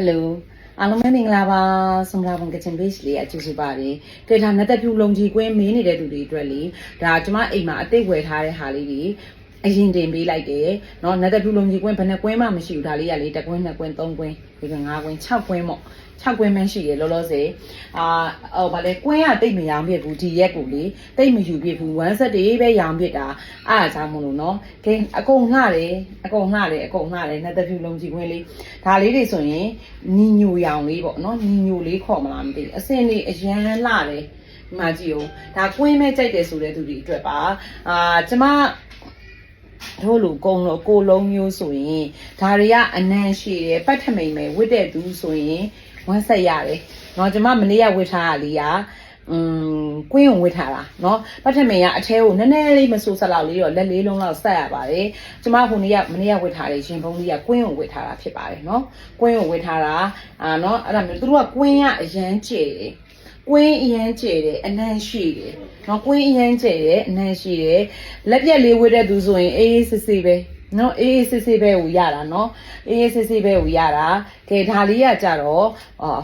Hello အားလုံးပဲမင်္ဂလာပါစမလာဘန်ကချင် base လေးအကျူစုပါတယ်ကဲဒါနသက်ဖြူလုံကြီးကွင်းမင်းနေတဲ့သူတွေအတွက်လေဒါကျမအိမ်မှာအသိဝယ်ထားတဲ့ဟာလေးတွေ အရင်တင်ပေးလိုက်တယ်เนาะနသက်ဖြူလုံကြီးကွင်းဘယ်နှကွင်းမှမရှိဘူးဒါလေးကလေတစ်ကွင်းနှစ်ကွင်းသုံးကွင်းဒီကငါးကွင်း6ကွင်းပေါ့6ကွင်းမှရှိရလောလောဆယ်အာဟိုဗာလေကွင်းကတိတ်မရောင်ပြစ်ဘူးဒီရက်ကိုလေတိတ်မယူပြစ်ဘူး1 set တည်းပဲရောင်ပြစ်တာအားအကြောင်းမလို့เนาะကဲအကုန်ငှတယ်အကုန်ငှတယ်အကုန်ငှတယ်နသက်ဖြူလုံကြီးကွင်းလေးဒါလေးတွေဆိုရင်ညီညိုရောင်လေးပေါ့เนาะညီညိုလေးခေါ်မလားမသိဘူးအစင်လေးအရန်လှတယ်ဒီမှာကြည့်ဦးဒါကွင်းမဲ့ကြိုက်တယ်ဆိုတဲ့သူတွေအတွက်ပါအာကျမ တို့လူကုံလို့ကိုလုံးမျိုးဆိုရင်ဒါတွေကအနံ့ရှိတယ်ပတ်ထမိန်ပဲဝတ်တဲ့သူဆိုရင်ဝမ်းဆက်ရတယ်။เนาะကျမမနေ့ကဝတ်ထားတာလေးကอืมကွင်းုံဝတ်ထားတာเนาะပတ်ထမိန်ကအထဲကိုနည်းနည်းလေးမဆူဆက်လောက်လေးတော့လက်လေးလုံးလောက်ဆက်ရပါတယ်။ကျမဟိုနေ့ကမနေ့ကဝတ်ထားတဲ့ရှင်ဖုံးလေးကကွင်းုံဝတ်ထားတာဖြစ်ပါတယ်เนาะကွင်းုံဝတ်ထားတာအာเนาะအဲ့ဒါမျိုးသူတို့ကကွင်းကအရန်ကျဲတယ် ကွင်းအရန်ကျဲတယ်အနံ့ရှိတယ်နော်ကွင်းအရန်ကျဲတယ်အနံ့ရှိတယ်လက်ပြက်လေးဝေးတဲ့သူဆိုရင်အေးအေးဆေးဆေးပဲနော်အေးအေးဆေးဆေးပဲကိုရတာနော်အေးအေးဆေးဆေးပဲကိုရတာကဲဒါလေးကကြတော့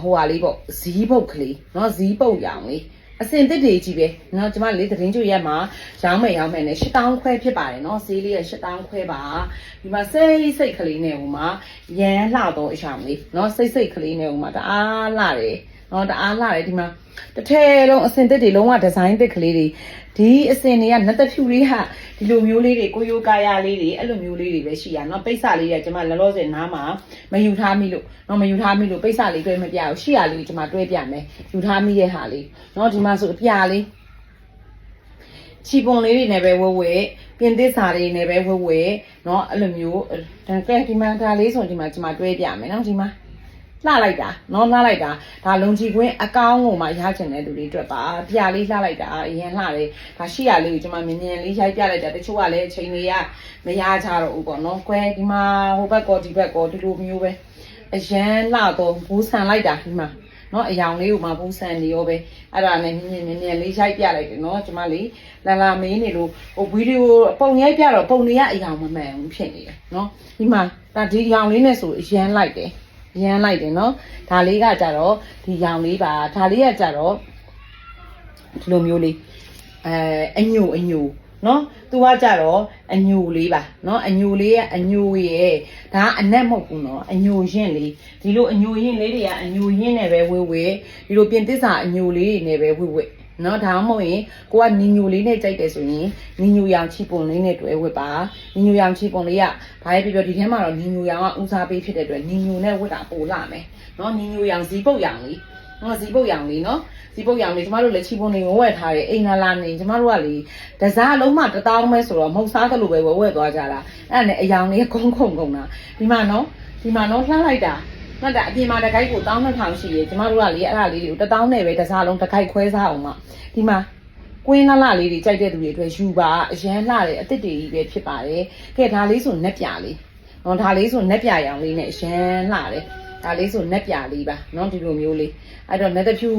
ဟိုဟာလေးပေါ့ဇီးပုတ်ကလေးနော်ဇီးပုတ်ရောင်လေးအစင်တစ်တွေကြီးပဲနော်ကျမလေးသတင်းကျွရက်မှာရောင်းမယ်ရောင်းမယ်နဲ့8000ခွဲဖြစ်ပါတယ်နော်ဈေးလေးက8000ခွဲပါဒီမှာစိတ်စိတ်ကလေးနဲ့ဟိုမှာရမ်းလှတော့အရာမလေးနော်စိတ်စိတ်ကလေးနဲ့ဟိုမှာတအားလှတယ် เนาะတအားလှတယ်ဒီမှာတစ်ထည်လုံးအစင်တစ်တွေလုံးဝဒီဇိုင်းတစ်ကလေးတွေဒီအစင်တွေကနတ်တဖြူလေးဟာဒီလိုမျိုးလေးတွေကိုယိုကာယာလေးတွေအဲ့လိုမျိုးလေးတွေပဲရှိရเนาะပိတ်စလေးကကျမလောလောဆယ်နားမှာမယူထားမိလို့เนาะမယူထားမိလို့ပိတ်စလေးတွဲမပြဘူးရှိရလေးကျမတွဲပြမယ်ယူထားမိရဲ့ဟာလေးเนาะဒီမှာဆိုအပြာလေး ချီပုံလေးတွေနဲ့ပဲဝဲဝဲပြင်သစ်စာတွေနဲ့ပဲဝဲဝဲเนาะအဲ့လိုမျိုးဒါကဲဒီမှာဒါလေးဆိုဒီမှာကျွန်မတွဲပြမယ်เนาะဒီမှာ လှလိုက်တာနော်လှလိုက်တာဒါလုံချီခွင်းအကောင်းကိုမှရချင်တဲ့လူတွေအတွက်ပါပြလေးလှလိုက်တာအရင်လှတယ်ဒါရှိရလေးကိုကျွန်မမြင်မြင်လေးရိုက်ပြလိုက်တာတချို့ကလည်းအချိန်တွေကမရကြတော့ဘူးပေါ့နော်ကွဲဒီမှာဟိုဘက်ကောဒီဘက်ကောဒီလိုမျိုးပဲအရန်လှတော့ဘူးဆန်လိုက်တာဒီမှာနော်အယောင်လေးကိုမှပုံစံနေရောပဲအဲ့ဒါနဲ့မြင်းမြင်းမြင်းလေးရိုက်ပြလိုက်တယ်နော်ကျမလေးလာလာမင်းနေလို့ဟိုဗီဒီယိုပုံရိုက်ပြတော့ပုံတွေကအယောင်မမှန်ဘူးဖြစ်နေတယ်နော်ဒီမှာဒါဒီအယောင်လေးနဲ့ဆိုအရန်လိုက်တယ် ရမ်းလိုက်တယ်နော်ဒါလေးကကြတော့ဒီအယောင်လေးပါဒါလေးကကြတော့ဒီလိုမျိုးလေးအဲအညိုအညိုနော်သူကကြတော့အညိုလေးပါနော်အညိုလေးကအညိုရဲ့ဒါကအနက်မဟုတ်ဘူးနော်အညိုရင်လေးဒီလိုအညိုရင်လေးတွေကအညိုရင်နဲ့ပဲဝဲဝဲဒီလိုပြင်သစ္စာအညိုလေးတွေနဲ့ပဲဝဲဝဲ နော်ဒါမှမဟုတ်ရင်ကိုကနီညိုလေးနဲ့ကြိုက်တယ်ဆိုရင်နီညိုရောင်ချီပုံလေးနဲ့တွဲဝတ်ပါနီညိုရောင်ချီပုံလေးကဘာပဲပြောပြောဒီထဲမှာတော့နီညိုရောင်ကဦးစားပေးဖြစ်တဲ့အတွက်နီညိုနဲ့ဝတ်တာပိုလာမယ်နော်နီညိုရောင်ဇီးပုတ်ရောင်လေးနော်ဇီးပုတ်ရောင်လေးနော်ဇီးပုတ်ရောင်လေးကျမတို့လည်းချီပုံနေဝဲထားတယ်အိမ်လာလာနေကျမတို့ကလေတစားလုံးမှတပေါင်းပဲဆိုတော့မဟုတ်စားသလိုပဲဝဲဝဲသွားကြတာအဲ့ဒါနဲ့အယောင်လေးကုန်းခုန်ကုန်တာဒီမှာနော်ဒီမှာနော်လှလိုက်တာ မှတ်တာအပြင်မှာတကိုက်ကို1200ရှိရေကျမတို့ကလေအဲ့ဒါလေးတွေကို1000နဲ့ပဲတစားလုံးတကိုက်ခွဲစားအောင်မှဒီမှာကွင်းလှလှလေးတွေကြိုက်တဲ့သူတွေအတွက်ယူပါအရန်လှတယ်အစ်စ်တွေကြီးပဲဖြစ်ပါတယ်ကဲဒါလေးဆိုနက်ပြလေးဟောဒါလေးဆိုနက်ပြရောင်လေးနဲ့အရန်လှတယ် ဒါလေးဆိုနက်ပြလေးပါเนาะဒီလိုမျိုးလေးအဲ့တော့နက်တဖြူ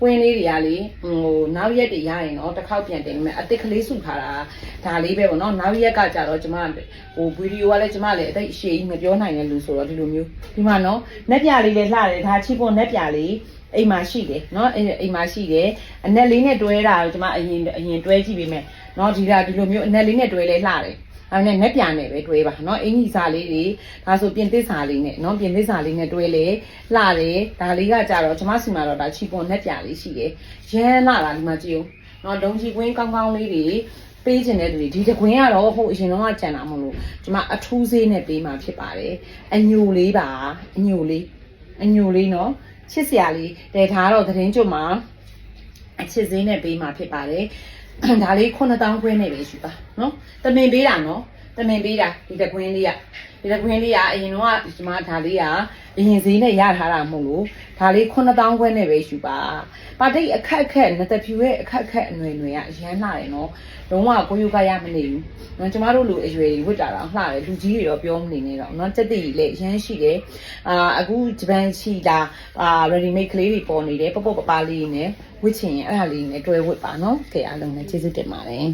ကွင်းလေးတွေကလေဟိုနောက်ရက်တွေရရင်တော့တစ်ခေါက်ပြန်တင်မယ်အစ်စ်ကလေးစုထားတာဒါလေးပဲပေါ့เนาะနောက်ရက်ကကြတော့ကျမဟိုဗီဒီယိုကလည်းကျမလည်းအသိအရှိကြီးမပြောနိုင်တဲ့လူဆိုတော့ဒီလိုမျိုးဒီမှာเนาะနက်ပြလေးလည်းလှတယ်ဒါချီပွန်နက်ပြလေးအိမ်မှာရှိတယ်เนาะအိမ်မှာရှိတယ်အနက်လေးနဲ့တွဲတာကိုကျမအရင်အရင်တွဲကြည့်ပေးမယ်เนาะဒီကဒီလိုမျိုးအနက်လေးနဲ့တွဲလဲလှတယ် အဲနဲ့နက်ပြန်နဲ့ပဲတွဲပါเนาะအင်ကြီးစာလေးတွေဒါဆိုပြင်သစ်စာလေးနဲ့เนาะပြင်သစ်စာလေးနဲ့တွဲလေလှတယ်ဒါလေးကကြတော့ကျမစီမှာတော့ဒါချီပွန်နက်ပြန်လေးရှိတယ်ရမ်းလှတာဒီမှာကြည့်ဦးเนาะဒုံချီကွင်းကောင်းကောင်းလေးတွေပေးခြင်းတဲ့သူတွေဒီတကွင်းကတော့ဟိုအရင်တော့ကြံတာမဟုတ်လို့ကျမအထူးသေးနဲ့ပေးမှာဖြစ်ပါတယ်အညိုလေးပါအညိုလေးအညိုလေးเนาะချစ်စရာလေးတဲထားတော့သတင်းကြွမှာအချစ်စင်းနဲ့ပေးမှာဖြစ်ပါတယ် ဒါလေး9000ခွဲနဲ့ပဲယူပါနော်တမင်ပေးတာနော် တမင်ပေးတာဒီတကွင်းလေးကဒီတကွင်းလေးကအရင်တော့ဒီမှာဒါလေးကအရင်ဈေးနဲ့ရထားတာမဟုတ်လို့ဒါလေး9000ခွဲနဲ့ပဲယူပါပါတိတ်အခက်အခက်နတဖြူရဲ့အခက်အခက်အနွယ်နွယ်ကအရန်လာတယ်နော်လုံးဝကိုယူကရမနေဘူးနော်ကျမတို့လူအရွယ်တွေဝတ်တာတော့လှတယ်လူကြီးတွေတော့ပြောမနေနဲ့တော့နော်စက်တည်ကြီးလည်းအရန်ရှိတယ်အာအခုဂျပန်ချီတာအာ ready made ကလေးတွေပေါ်နေတယ်ပေါ့ပေါ့ပပလေးနေဝတ်ချင်ရင်အဲ့ဒါလေးနဲ့တွဲဝတ်ပါနော်ကဲအားလုံးလည်းကျေးဇူးတင်ပါတယ်